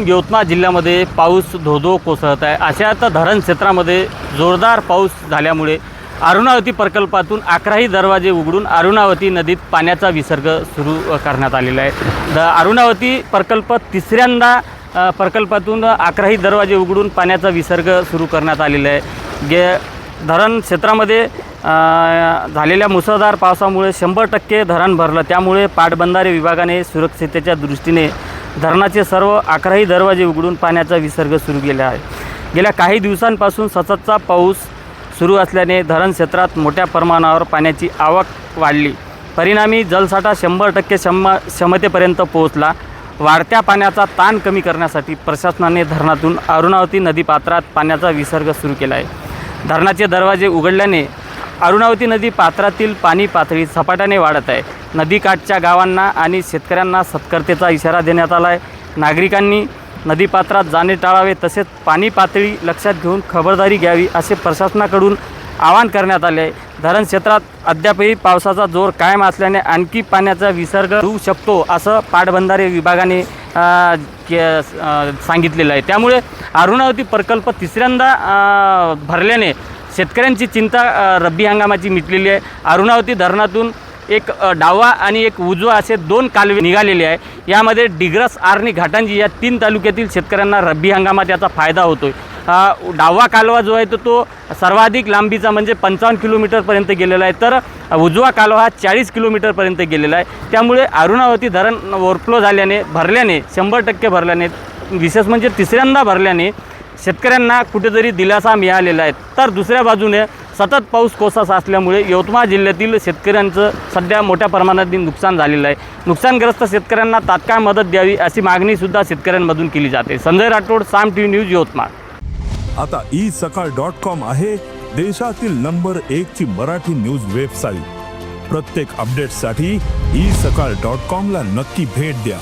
यवतमाळ जिल्ह्यामध्ये पाऊस धोधो कोसळत आहे. अशात धरण क्षेत्रामध्ये जोरदार पाऊस झाल्यामुळे अरुणावती प्रकल्पातून अकराही दरवाजे उघडून अरुणावती नदीत पाण्याचा विसर्ग सुरू करण्यात आलेला आहे. द अरुणावती प्रकल्प तिसऱ्यांदा प्रकल्पातून अकराही दरवाजे उघडून पाण्याचा विसर्ग सुरू करण्यात आलेला आहे. गे धरण क्षेत्रामध्ये झालेल्या मुसळधार पावसामुळे शंभर टक्के धरण भरलं. त्यामुळे पाटबंधारे विभागाने सुरक्षितेच्या दृष्टीने धरणाचे सर्व अकराही दरवाजे उघडून पाण्याचा विसर्ग सुरू केला आहे. गेल्या काही दिवसांपासून सततचा पाऊस सुरू असल्याने धरण क्षेत्रात मोठ्या प्रमाणावर पाण्याची आवक वाढली. परिणामी जलसाठा शंभर टक्के क्षम क्षमतेपर्यंत पोहोचला. वाढत्या पाण्याचा ताण कमी करण्यासाठी प्रशासनाने धरणातून अरुणावती नदीपात्रात पाण्याचा विसर्ग सुरू केला आहे. धरणाचे दरवाजे उघडल्याने अरुणावती नदी पात्रातील पाणी पातळी झपाट्याने वाढत आहे. नदीकाठच्या गावांना आणि शेतकऱ्यांना सत्कर्तेचा इशारा देण्यात आला आहे. नागरिकांनी नदीपात्रात जाणे टाळावे तसेच पाणी पातळी लक्षात घेऊन खबरदारी घ्यावी असे प्रशासनाकडून आवाहन करण्यात आले आहे. धरण क्षेत्रात अद्यापही पावसाचा जोर कायम असल्याने आणखी पाण्याचा विसर्ग होऊ शकतो असं पाटबंधारे विभागाने के- सांगितलेलं आहे. त्यामुळे अरुणावती प्रकल्प तिसऱ्यांदा भरल्याने शेतकऱ्यांची चिंता रब्बी हंगामाची मिटलेली आहे. अरुणावती धरणातून एक डावा आणि एक उजवा असे दोन कालवे निघालेले आहे. यामध्ये डिग्रस आर्णी घाटांजी या तीन तालुक्यातील शेतकऱ्यांना रब्बी हंगामात याचा फायदा होतो आहे डावा कालवा जो आहे तो तो सर्वाधिक लांबीचा म्हणजे पंचावन्न किलोमीटरपर्यंत गेलेला आहे. तर उजवा कालवा हा चाळीस किलोमीटरपर्यंत गेलेला आहे. त्यामुळे अरुणावती धरण ओव्हरफ्लो झाल्याने भरल्याने शंभर टक्के भरल्याने विशेष म्हणजे तिसऱ्यांदा भरल्याने शेतकऱ्यांना कुठेतरी दिलासा मिळालेला आहे. तर दुसऱ्या बाजूने सतत पाऊस कोसस असल्यामुळे यवतमाळ जिल्ह्यातील शेतकऱ्यांचं सध्या मोठ्या प्रमाणात नुकसान झालेलं आहे. नुकसानग्रस्त शेतकऱ्यांना तात्काळ मदत द्यावी अशी मागणीसुद्धा शेतकऱ्यांमधून केली जाते. Sanjay Rathod Saam T news Yavatmal. आता ई सकाळ डॉट कॉम आहे देशातील नंबर एक ची मराठी न्यूज वेबसाईट. प्रत्येक अपडेटसाठी ई सकाळ डॉट कॉम ला नक्की भेट द्या.